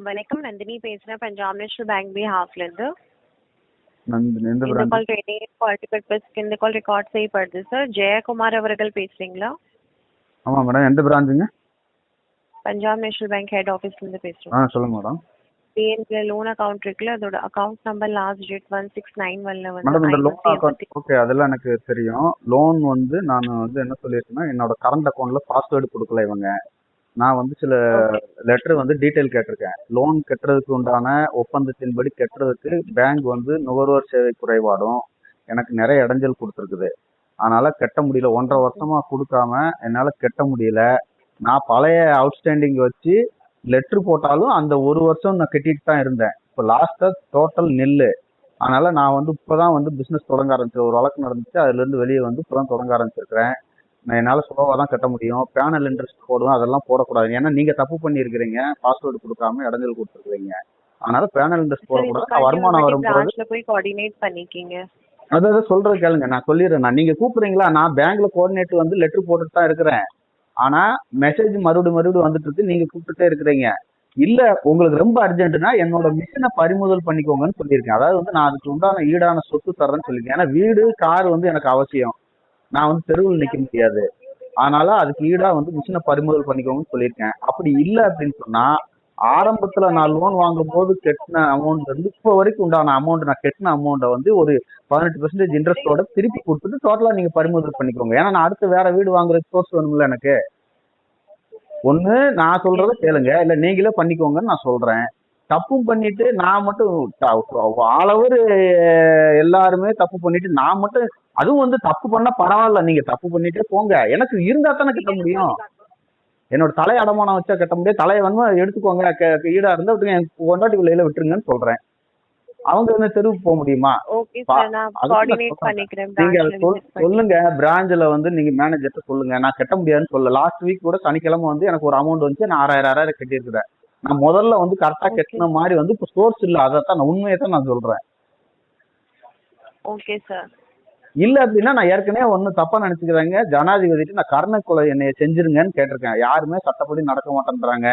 வணக்கம் நந்தினி பேசுறேன். பஞ்சாப் நேஷனல் பேங்க் பிஹாஃப்ல இருந்து இந்த கால் ட்ரெயினிங் இந்த கால் ரெக்கார்ட் செய்யப்படுது சார் ஜெயக்குமார் அவர்கள் பேசுறீங்களா? ஆமாம் மேடம் எந்த பிரான்ச்சுங்க பஞ்சாப் நேஷனல் பேங்க் ஹெட் ஆஃபீஸ்ல இருந்து ஆ பேசுறோம் சொல்லுங்க மேடம் பிஎன்பில லோன் அக்கவுண்ட் இருக்குல்ல அதோட account number last date one six nine ஒன்ல மேடம் இந்த வந்து லோன் ஓகே அதெல்லாம் எனக்கு தெரியும். லோன் வந்து நான் வந்து என்ன சொல்லியிருக்கேன்னா என்னோட கரண்ட் அக்கௌண்ட்ல பாஸ்வேர்டு கொடுக்கல இவங்க. நான் வந்து சில லெட்டர் வந்து டீட்டெயில் கேட்டிருக்கேன். லோன் கட்டுறதுக்கு உண்டான ஒப்பந்தத்தின்படி கட்டுறதுக்கு பேங்க் வந்து நுகர்வோர் சேவை குறைபாடும் எனக்கு நிறைய இடைஞ்சல் கொடுத்துருக்குது. அதனால கட்ட முடியல. ஒன்றரை வருஷமா கொடுக்காம என்னால கட்ட முடியல. நான் பழைய அவுட்ஸ்டாண்டிங் வச்சு லெட்ரு போட்டாலும் அந்த ஒரு வருஷம் நான் கட்டிட்டு தான் இருந்தேன். இப்போ லாஸ்டா டோட்டல் நில்லு அதனால நான் வந்து இப்போதான் வந்து பிசினஸ் தொடங்க ஆரம்பிச்சேன். ஒரு வழக்கு நடந்துச்சு. அதுல இருந்து வெளியே வந்து இப்போதான் தொடங்க ஆரம்பிச்சிருக்கிறேன். என்னால சுலபமாக தான் கட்ட முடியும். பேனல் இன்ட்ரெஸ்ட் போடுவேன் அதெல்லாம் போடக்கூடாது. ஏன்னா நீங்க தப்பு பண்ணியிருக்கிறீங்க. பாஸ்வேர்டு கொடுக்காம இடைஞ்சல் கொடுத்துருக்கீங்க அதனால பேனல் இன்ட்ரெஸ்ட் போடக்கூடாது. வருமானம் பிரான்ச்ல போய் கோஆர்டினேட் பண்ணிக்கிங்க. அதாவது சொல்றது கேளுங்க. நான் சொல்லிடுறேன். நான் நீங்க கூப்பிடுறீங்களா? நான் பேங்க்ல கோஆர்டினேட் வந்து லெட்டர் போட்டுட்டு தான் இருக்கிறேன். ஆனா மெசேஜ் மறுபடியும் மறுபடியும் வந்துட்டு இருக்கு. நீங்க கூப்பிட்டுட்டே இருக்கிறீங்க. இல்ல உங்களுக்கு ரொம்ப அர்ஜென்ட்னா என்னோட மிஷினை பறிமுதல் பண்ணிக்கோங்கன்னு சொல்லியிருக்கேன். அதாவது வந்து நான் அதுக்கு உண்டான ஈடான சொத்து தர்றேன்னு சொல்லியிருக்கேன். ஏன்னா வீடு கார் வந்து எனக்கு அவசியம். நான் வந்து தெருவில் நிக்க முடியாது. அதனால அதுக்கு ஈடா வந்து மிஷினை பறிமுதல் பண்ணிக்கோங்கன்னு சொல்லியிருக்கேன். அப்படி இல்லை அப்படின்னு சொன்னா ஆரம்பத்துல நான் லோன் வாங்கும் போது கட்டின அமௌண்ட் வந்து இப்போ வரைக்கும் உண்டான அமௌண்ட் நான் கட்டின அமௌண்ட்டை வந்து ஒரு பதினெட்டு பெர்சன்டேஜ் இன்ட்ரெஸ்டோட திருப்பி கொடுத்துட்டு டோட்டலா நீங்க பறிமுதல் பண்ணிக்கோங்க. ஏன்னா நான் அடுத்து வேற வீடு வாங்குற சோர்ஸ் வேணும்ல எனக்கு. ஒண்ணு நான் சொல்றத கேளுங்க. இல்ல நீங்களே பண்ணிக்கோங்கன்னு நான் சொல்றேன். தப்பும் பண்ணிட்டு நான் மட்டும் ஆளவர் எல்லாருமே தப்பு பண்ணிட்டு நான் மட்டும் அதுவும் வந்து தப்பு பண்ணா பரவாயில்ல நீங்க தப்பு பண்ணிட்டே போங்க. எனக்கு இருந்தா தானே கட்ட முடியும். என்னோட தலை அடமானம் வச்சா கட்ட முடியும் தலையை வந்து எடுத்துக்கோங்க. ஈடா இருந்தா விட்டுருங்க. என் கொண்டாட்டி விலையில விட்டுருங்கன்னு சொல்றேன். அவங்க வந்து தெருவுக்கு போக முடியுமா? நீங்க. சொல்லுங்க. பிரான்ச்ல வந்து நீங்க மேனேஜர்ட்ட சொல்லுங்க. நான் கட்ட முடியாதுன்னு சொல்ல லாஸ்ட் வீக் கூட சனிக்கிழமை வந்து எனக்கு ஒரு அமௌண்ட் வந்து நான் ஆறாயிரம் ஆறாயிரம் கட்டியிருக்கிறேன். நான் முதல்ல வந்து கரெக்டா. கட்டின மாதிரி வந்து இப்போ சோர்ஸ் இல்ல. அதை தான் நான் உண்மையை தான் நான் சொல்றேன். ஓகே சார் இல்ல அப்படின்னா நான் ஏற்கனவே ஒண்ணு தப்பா நினைச்சுக்கிறாங்க. ஜனாதிபதிட்டு நான் கருணை கொலை என்னைய செஞ்சிருங்கன்னு கேட்டிருக்கேன். யாருமே சட்டப்படி நடக்க மாட்டேன்றாங்க.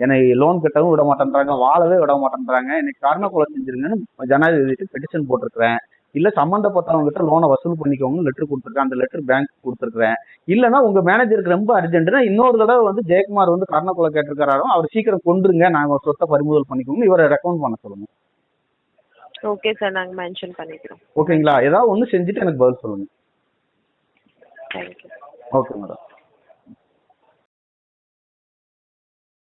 என்னை லோன் கட்டவும் விட மாட்டேன்றாங்க. வாழவே விட மாட்டேன்றாங்க. என்னை கருணை கொலை செஞ்சிருங்கன்னு ஜனாதிபதிட்டு பெட்டிஷன் போட்டிருக்கிறேன். இல்ல சம்பந்தப்பட்டவங்க கிட்ட லோனை வசூல் பண்ணிக்கோங்க லெட்டர் கொடுத்துருக்கேன். அந்த லெட்டர் பேங்க் கொடுத்துருக்கேன் இல்லைன்னா உங்க மேனேஜருக்கு ரொம்ப அர்ஜென்ட்னா இன்னொரு தடவை வந்து ஜெயக்குமார் வந்து கருணை கொலை கேட்டிருக்காரோ அவர் சீக்கிரம் கொண்டுருங்க நாங்க சொத்தை பறிமுதல் பண்ணிக்கோங்க இவரை ரெக்கமெண்ட் பண்ண சொல்லுங்க. ஓகே சார் நாங்க மென்ஷன் பண்ணிக்கிறோம். ஓகேங்களா ஏதாவது ஒண்ணு செஞ்சுட்டு எனக்கு பதில் சொல்லுங்க. Okay madam